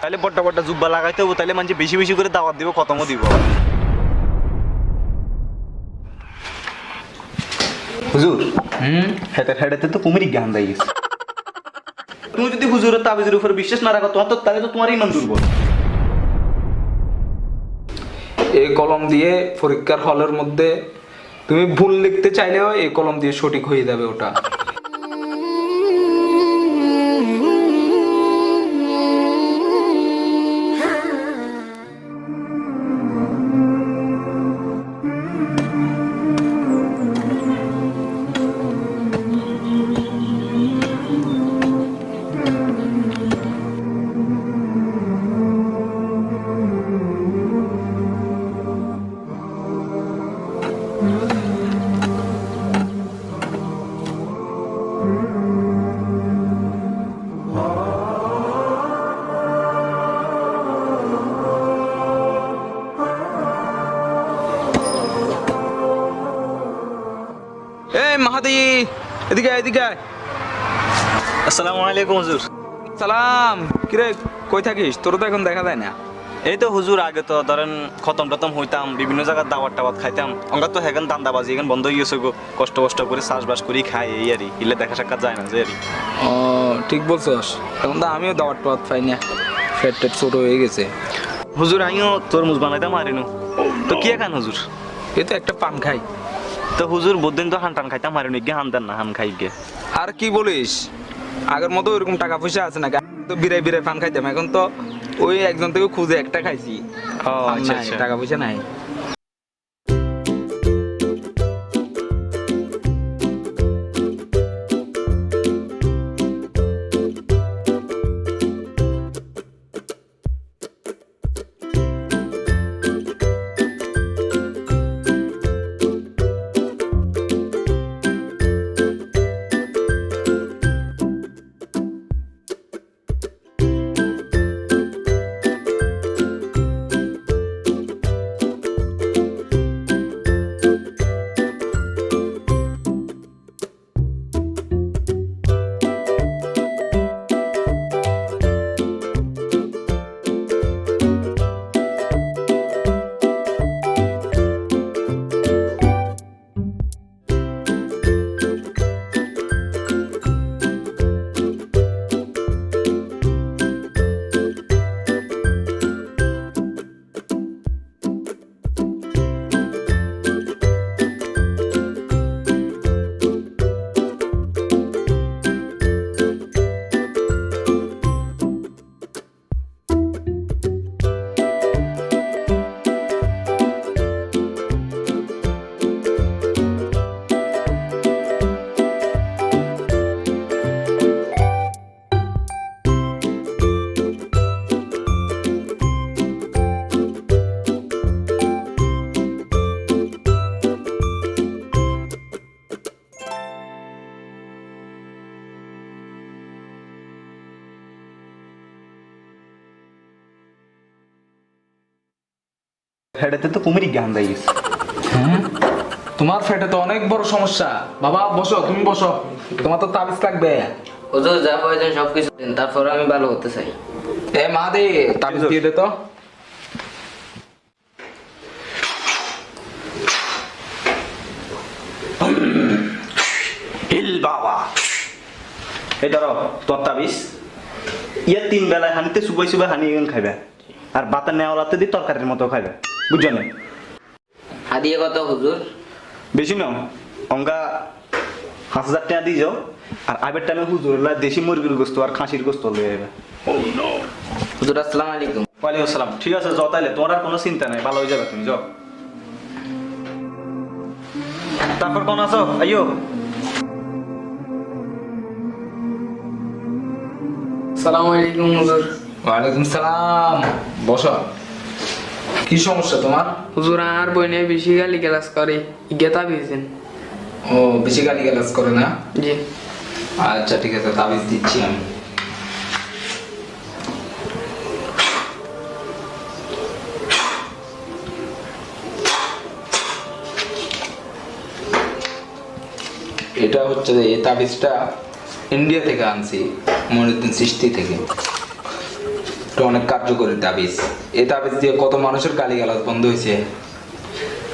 তাহলে বড্ডা বড্ডা জুব্বা লাগাইতে হব তাহলে মানে বেশি বেশি করে দাওয়াত দিব খতমও দিব। হুজুর হুম? হেতে হেডেতে তো কুমিরি জ্ঞান দেয় গেছে তুমি যদি হুজুরের তাবিজের উপর বিশ্বাস না রাখো তোমার তো তাহলে তো তোমার ইমান দুর্বল। এই কলম দিয়ে পরীক্ষার হলের মধ্যে তুমি ভুল লিখতে চাইলেও এই কলম দিয়ে সঠিক হয়ে যাবে ওটা। এই এদিকে এদিকে আসসালামু আলাইকুম হুজুর। সালাম। কিরে কই থাকিস? তোর তো এখন দেখা যায় না। এই তো হুজুর আগে তো ধরেন খতম টতম হইতাম বিভিন্ন জায়গায় দাওয়াত টাওয়াত খাইতাম। অঙ্গা তো হেগান দান্দাবাজি এখন বন্ধ হয়ে গেছে কষ্ট কষ্ট করে চাষবাস করি খাই এই আরই ইলে দেখা সাক্ষাৎ যায় না যে আরই ও ঠিক বলছস। এখন তো আমিও দাওয়াত টাওয়াত পাই না। ফেট টেট ছোট হয়ে গেছে। হুজুর আমিও তরমুজ বানাইতাম আরিনু তো কি খান হুজুর? এই তো একটা পান খাই। তো হুজুর বুদ্ধিন তো হান টান খাইতাম মারি গে হান দেন না হান খাই গে আর কি বলিস? আগের মতো ওইরকম টাকা পয়সা আছে না তো বিরাই বিরাই পান খাইতাম এখন তো ওই একজন থেকে খুঁজে একটা খাইছি। ও আচ্ছা আচ্ছা। টাকা পয়সা নাই। হেডেতে তো কুমিরি জ্ঞান দেয়। গেছে হুম? তোমার ফেটে তো অনেক বড় সমস্যা। বাবা বসো তুমি বসো। তোমার তো তাবিজ লাগবে। হুজুর যা প্রয়োজন সব কিছু দিন তারপর আমি ভালো হতে চাই। এ মা দে তাবিজ দিয়ে দে তো। হিল বাবা। এই ধরো তোর তাবিজ। ইয়ে তিন বেলায় হানিতে সুবাই সুবাই হানি খাইবে। আর বাতার নেওয়ালাতে দি তরকারির মতো খাইবে। বুঝছ না হাদিয়ে কত হুজুর? বেশি নাও অঙ্গা পাঁচ হাজার টাকা দিয়ে যাও আর আবের টাইমে হুজুর লা দেশি মুরগির গোস্ত আর খাসির গোস্ত লয়ে যাবে। হুজুর আসসালামু আলাইকুম। ওয়ালাইকুম আসসালাম। ঠিক আছে যাও তাইলে তোমার আর কোনো চিন্তা নাই ভালো হয়ে যাবে তুমি যাও। তারপর কোন আছো? আইয়ো। আসসালামু আলাইকুম হুজুর। ওয়ালাইকুম সালাম। বসো। কি সমস্যা তোমার? হুজুর আর বইনে বেশি গালি ক্লাস করে গেতা বিয়েছেন ও বেশি গালি গালাজ করে না? জি। আচ্ছা ঠিক আছে তাবিজ দিচ্ছি আমি। এটা হচ্ছে যে এই তাবিজটা ইন্ডিয়া থেকে আনছি মনিউদ্দিন সৃষ্টি থেকে। এটা অনেক কার্যকরী তাবিজ। এই তাবিজ দিয়ে কত মানুষের গালি গালাজ বন্ধ হয়েছে।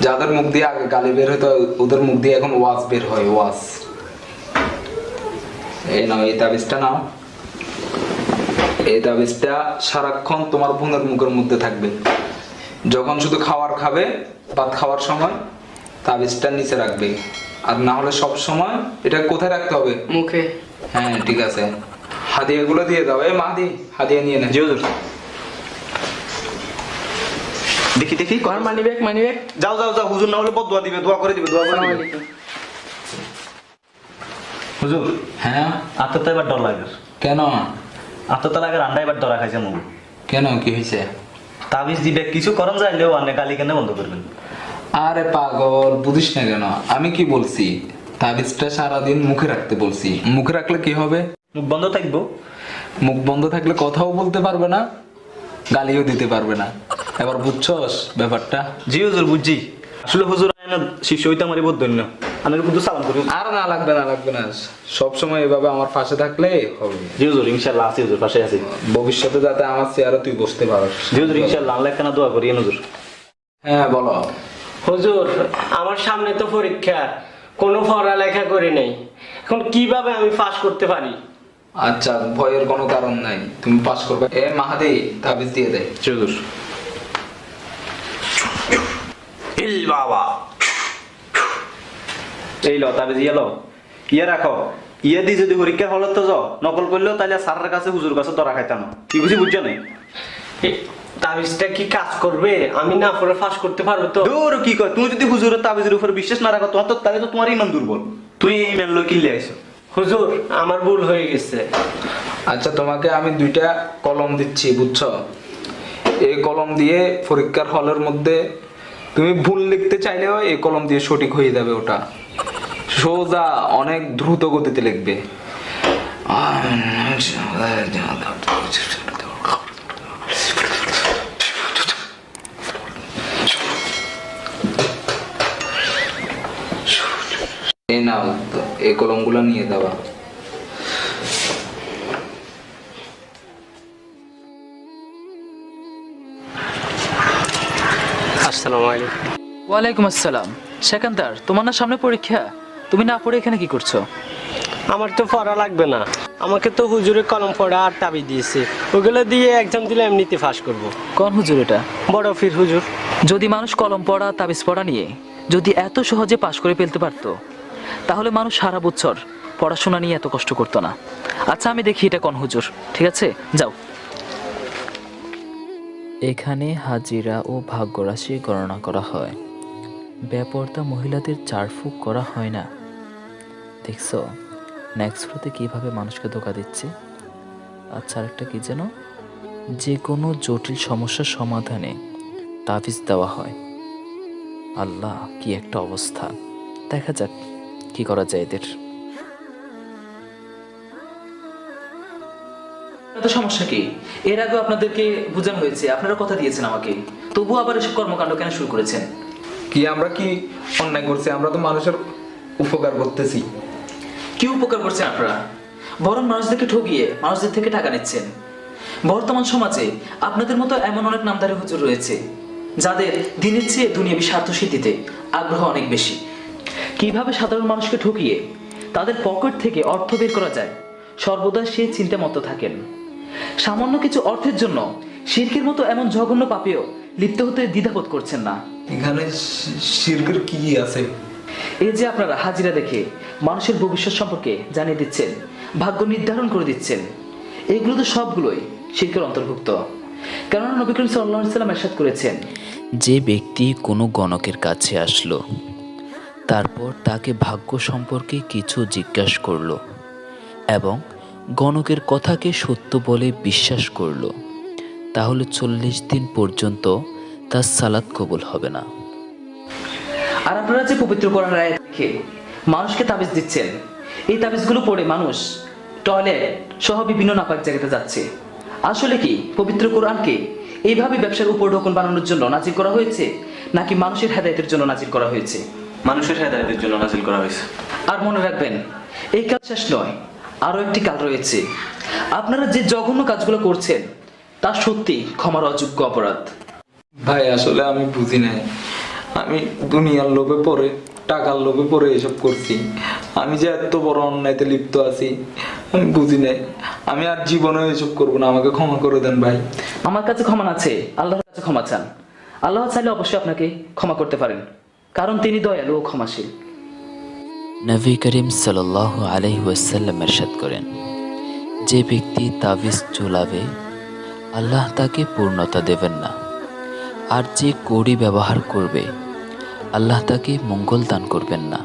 যাদের মুখ দিয়ে আগে গালি বের হতো ওদের মুখ দিয়ে এখন ওয়াজ বের হয় ওয়াজ। এই নাও এই তাবিজটা নাও। এই তাবিজটা সারাক্ষণ তোমার বোনের মুখের মধ্যে থাকবে। যখন শুধু খাবার খাবে ভাত খাওয়ার সময় তাবিজটা নিচে রাখবে। আর না হলে সব সময় এটা কোথায় রাখতে হবে? মুখে। হ্যাঁ ঠিক আছে। হাদিয়া গুলো দিয়ে দাও। এই মাদি হাদিয়া নিয়ে নে। জি হুজুর দেখি দেখি কর মানি ব্যাগ মানি ব্যাগ। যাও যাও যাও হুজুর না হলে বদ দোয়া দিবে দোয়া করে দিবে দোয়া করে দিবে। হুজুর। হ্যাঁ? আপনার তো এবার ডর লাগে কেন? আপনার তো লাগে রান্না এবার ডরা খাইছে মু কেন কি হয়েছে তাবিজ দিবে কিছু করন যাইলেও আনে গালি কেন বন্ধ করবেন। আরে পাগল বুঝিস না কেন? আমি কি বলছি? তাবিজটা সারাদিন মুখে রাখতে বলছি। মুখে রাখলে কি হবে? মুখ বন্ধ থাকব? মুখ বন্ধ থাকলে কথাও বলতে পারবে না গালিও দিতে পারবে না। এবার বুঝছস ব্যাপারটা? জি হুজুর বুঝছি। আসলে হুজুর আইনা শিষ্য হইতে আমারই বোধ ধন্য আমি কিন্তু সালাম করি। আর না লাগবে না লাগবে না। সব সময় এভাবে আমার পাশে থাকলে হবে। জি হুজুর ইনশাল্লাহ আছি হুজুর পাশে আছি। ভবিষ্যতে যাতে আমার চেয়ারে তুই বসতে পারস। জি হুজুর ইনশাল্লাহ আল্লাহ কেন দোয়া করি হুজুর। হ্যাঁ বলো। হুজুর আমার সামনে তো পরীক্ষা কোনো পড়ালেখা করি নাই। এখন কীভাবে আমি পাস করতে পারি? আচ্ছা ভয়ের কোনো কারণ নাই। তুমি পাস করবে। এ মাহাদি তাবিজ দিয়ে দে। জি হুজুর ইল বাবা। এই লো তাবিজ ইয়ে লো। ইয়ে রাখো। ইয়ে দি যদি হলত তো যাও নকল করলেও তাহলে স্যারের কাছে হুজুর কাছে ধরা খাইতাম। কি বুঝি বুঝছ নাই? তাবিজটা কি কাজ করবে? আমি না পড়ে পাস করতে পারব তো। দূর কি কয়? তুমি যদি হুজুরের তাবিজের উপর বিশ্বাস না রাখো তোমার তো তাহলে তো তোমার ইমান দুর্বল। তুই এই ইমান লই কিনলে আইছো হুজুর, আমার ভুল হয়ে গেছে। আচ্ছা তোমাকে আমি দুইটা কলম দিচ্ছি, বুঝছ? এই কলম দিয়ে পরীক্ষার হলের মধ্যে তুমি ভুল লিখতে চাইলেও এই কলম দিয়ে সঠিক হয়ে যাবে ওটা। সোজা, অনেক দ্রুত গতিতে লিখবে। নাও এই কলমগুলো নিয়ে দেওয়া আসসালামু আলাইকুম। ওয়ালাইকুম আসসালাম। সেকান্দার তোমার না সামনে পরীক্ষা? তুমি না পড়ে এখানে কি করছ? আমার তো পড়া লাগবে না। আমাকে তো হুজুরে কলম পড়া আর তাবিজ দিয়েছে। ওগুলো দিয়ে এক্সাম দিলে এমনিতে পাস করব। কোন হুজুর এটা? বড় ফির হুজুর। যদি মানুষ কলম পড়া তাবিজ পড়া নিয়ে যদি এত সহজে পাশ করে ফেলতে পারতো তাহলে মানুষ সারা বছর পড়াশোনা নিয়ে এত কষ্ট করতো না। আচ্ছা আমি দেখি এটা কোন হুজুর, ঠিক আছে? যাও। এখানে হাজিরা ও ভাগ্যরাশি গণনা করা হয়। ব্যাপারটা মহিলাদের চার ফুক করা হয় না। দেখছ? নেক্সট ফ্লোতে কীভাবে মানুষকে ধোকা দিচ্ছে? আচ্ছা আরেকটা কি যেন? যে কোনো জটিল সমস্যার সমাধানে তাবিজ দেওয়া হয়। আল্লাহ, কি একটা অবস্থা। দেখা যাক। কি করা যায় এদের? সমস্যা কি? এর আগে আপনাদেরকে বোঝানো হয়েছে আপনারা কথা দিয়েছেন আমাকে। তবু আবার এসব কর্মকাণ্ড কেন শুরু করেছেন? কি আমরা কি অন্যায় করছি? আমরা তো মানুষের উপকার করতেছি। কি উপকার করছেন আপনারা? বরং মানুষদেরকে ঠকিয়ে মানুষদের থেকে টাকা নিচ্ছেন। বর্তমান সমাজে আপনাদের মতো এমন অনেক নামদারি হুজুর রয়েছে যাদের দিনের চেয়ে দুনিয়াবি স্বার্থ সিদ্ধিতে আগ্রহ অনেক বেশি। কীভাবে সাধারণ মানুষকে ঠকিয়ে তাদের পকেট থেকে অর্থ বের করা যায় সর্বদা সে চিন্তা মতো থাকেন। সামান্য কিছু অর্থের জন্য শিরকের মতো এমন জঘন্য পাপেও লিপ্ত হতে দ্বিধাবোধ করছেন না। এখানে শিরকের কি আছে? এই যে আপনারা হাজিরা দেখে মানুষের ভবিষ্যৎ সম্পর্কে জানিয়ে দিচ্ছেন ভাগ্য নির্ধারণ করে দিচ্ছেন এগুলো তো সবগুলোই শিল্পের অন্তর্ভুক্ত। কেননা নবী করিম সাল্লাহ সাল্লাম এরশাদ করেছেন যে ব্যক্তি কোনো গণকের কাছে আসলো তারপর তাকে ভাগ্য সম্পর্কে কিছু জিজ্ঞাসা করল এবং গণকের কথাকে সত্য বলে বিশ্বাস করল। তাহলে চল্লিশ দিন পর্যন্ত তার সালাদ কবুল হবে না। আর আপনারা যে পবিত্র করার রায় মানুষকে তাবিজ দিচ্ছেন, এই তাবিজগুলো পড়ে মানুষ টয়লেট সহ বিভিন্ন নাপাক জায়গাতে যাচ্ছে। আসলে কি পবিত্র কোরআনকে এইভাবে ব্যবসার উপর ঢোকন বানানোর জন্য নাজির করা হয়েছে, নাকি মানুষের হেদায়তের জন্য নাজির করা হয়েছে? মানুষের হেদায়তের জন্য নাজিল করা হয়েছে। আর মনে রাখবেন এই কাজ শেষ নয় আরও একটি কাল রয়েছে। আপনারা যে জঘন্য কাজগুলো করছেন তা সত্যি ক্ষমার অযোগ্য অপরাধ। ভাই আসলে আমি বুঝি নাই। আমি দুনিয়ার লোভে পড়ে টাকার লোভে পড়ে এসব করছি। আমি যে এত বড় অন্যায়তে লিপ্ত আছি আমি বুঝি নাই। আমি আর জীবনে এসব করব না আমাকে ক্ষমা করে দেন ভাই। আমার কাছে ক্ষমা আছে আল্লাহর কাছে ক্ষমা চান। আল্লাহ চাইলে অবশ্যই আপনাকে ক্ষমা করতে পারেন। কারণ তিনি দয়ালু ও ক্ষমাশীল। নবী করিম সাল্লাহ আলহি ওয়াসাল্লাম এরশাদ করেন, যে ব্যক্তি তাবিজ চুলাবে আল্লাহ তাকে পূর্ণতা দেবেন না। আর যে কড়ি ব্যবহার করবে, আল্লাহ তাকে মঙ্গল দান করবেন না।